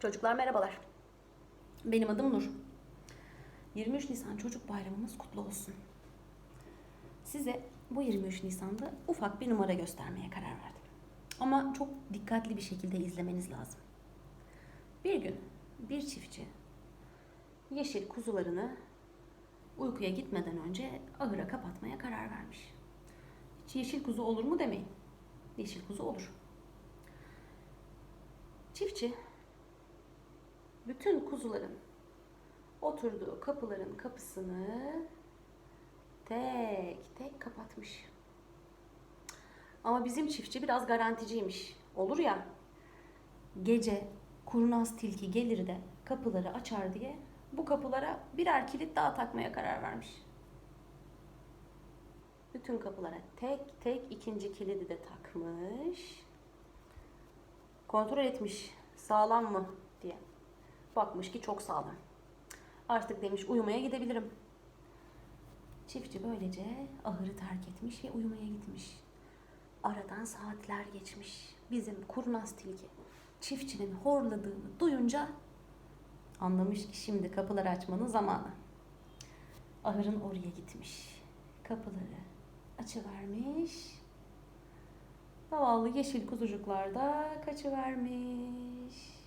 Çocuklar merhabalar. Benim adım Nur. 23 Nisan Çocuk Bayramımız kutlu olsun. Size bu 23 Nisan'da ufak bir numara göstermeye karar verdim. Ama çok dikkatli bir şekilde izlemeniz lazım. Bir gün bir çiftçi yeşil kuzularını uykuya gitmeden önce ahıra kapatmaya karar vermiş. Hiç yeşil kuzu olur mu demeyin. Yeşil kuzu olur. Çiftçi bütün kuzuların oturduğu kapıların kapısını tek tek kapatmış. Ama bizim çiftçi biraz garanticiymiş. Olur ya gece kurnaz tilki gelir de kapıları açar diye bu kapılara birer kilit daha takmaya karar vermiş. Bütün kapılara tek tek ikinci kilidi de takmış. Kontrol etmiş sağlam mı diye. Bakmış ki çok sağlam. Artık demiş uyumaya gidebilirim. Çiftçi böylece ahırı terk etmiş ve uyumaya gitmiş. Aradan saatler geçmiş. Bizim kurnaz tilki çiftçinin horladığını duyunca anlamış ki şimdi kapıları açmanın zamanı. Ahırın oraya gitmiş. Kapıları açıvermiş. Zavallı yeşil kuzucuklar da kaçıvermiş.